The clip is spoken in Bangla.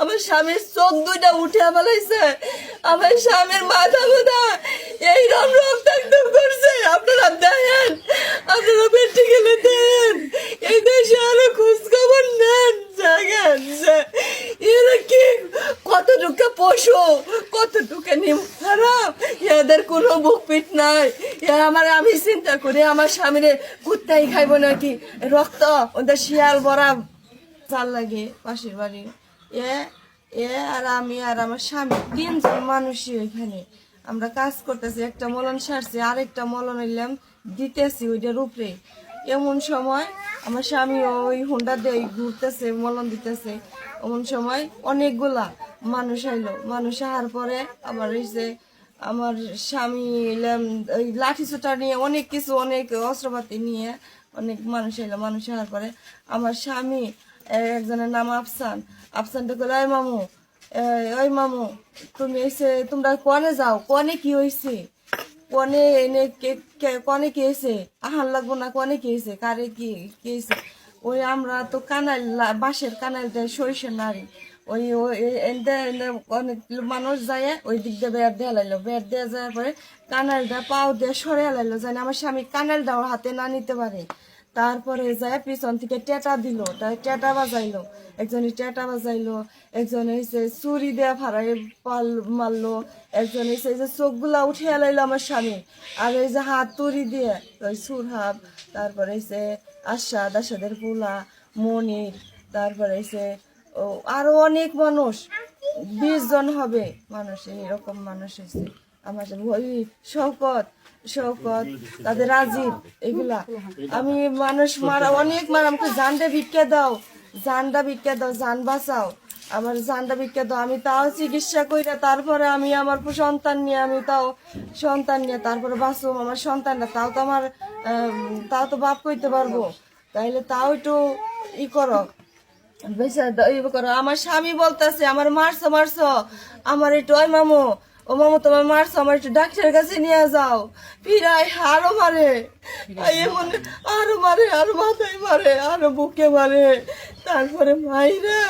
আমার স্বামীর চোখ দুইটা উঠে ফেলাইছে। আমার স্বামীর মাথা বোধা এই রম রক্তাক্ত করছে। আপনারা দেখেন, আপনারা বেটে গেলে দেন এই দেশে আরও খোঁজ খবর নেন জায়গান এরা কি কতটুকু পশু, কতটুকু নিম খারাপ এদের কোনো বুক পিট নাই। এ আমার, আমি চিন্তা করি আমার স্বামীরে কুত্তাই খাইব নাকি? রক্ত, ওদের শিয়াল বড়া চাল লাগে পাশের বাড়ি এ এ আর আমি আর আমার স্বামী তিনজন মানুষই এখানে আমরা কাজ করতেছি, একটা মলন সারছি, আরেকটা মলন এলাম দিতেছি ওইটার উপরে। এমন সময় আমার স্বামী ওই হুন্ডা দিয়ে ঘুরতেছে, মলন দিতেছে। এমন সময় অনেকগুলা মানুষ আইলো। মানুষ আহার পরে আবার যে আমার স্বামী এলাম, ওই লাঠি ছোটা নিয়ে অনেক কিছু, অনেক অস্ত্রপাতি নিয়ে অনেক মানুষ এলো মানুষ আসার পরে আমার স্বামী একজনের নাম আফসান। আফসানটা করে ওই মামু ওই মামু, তুমি এসে তোমরা কনে যাও? কনে কি হয়েছে কনে এনে কে- কনে কি হয়েছে আহার লাগবো না কনে কি হয়েছে কারে কি কি ওই আমরা তো কানাল বাঁশের কানাল দেয় সরিষার নারী ওই অনেক মানুষ যায়, ওই দিক দিয়ে বেড় দেওয়া লাইলো বেড় দেওয়া যাওয়ার পরে কানালটা পাও দিয়ে সরে লাইলো জানি আমার স্বামী কানালটা ওর হাতে না নিতে পারে। তারপরে যায় পিছন থেকে টেটা দিল টেটা বাজাইলো। একজনে টেটা বাজাইলো, একজনে হচ্ছে চুরি দেয়া ফাড়াই পাল মারলো, একজনে হচ্ছে যে চোখগুলা উঠিয়ে লাইলো আমার স্বামী। আর এই যে হাত তুরি দিয়ে, ওই সুর সুরহাব তারপরে হচ্ছে আশাদ, আশাদের পোলা, মনির, তারপরে হচ্ছে আরও অনেক মানুষ, বিশ জন হবে মানুষ, এরকম মানুষ হয়েছে আমার ওই শওকত শওকত, তাদের রাজীব, এগুলা। আমি মানুষ মারা, অনেক মারা, আমাকে জানটা ভিক্ষা দাও, জানটা ভিক্ষা দাও, জান বাঁচাও। আমার জানটা দাও, আমি তাও চিকিৎসা কইরা তারপরে আমি আমার সন্তান নিয়ে, আমি তাও সন্তান নিয়ে তারপরে বাঁচো আমার সন্তানটা তাও তো আমার তাও তো বাপ কইতে পারব। তাইলে তাও একটু ই করো ই করো। আমার স্বামী বলতেছে, আমার মারছো মারছো। আমার একটু, ওই মামু ও মামা তোমার মারছো আমার একটু ডাক্তারের কাছে নিয়ে যাও। ফিরাই আরও মারে। এমন আরও মারে আরও মাথায় মারে আরও বুকে মারে। তারপরে মাইরা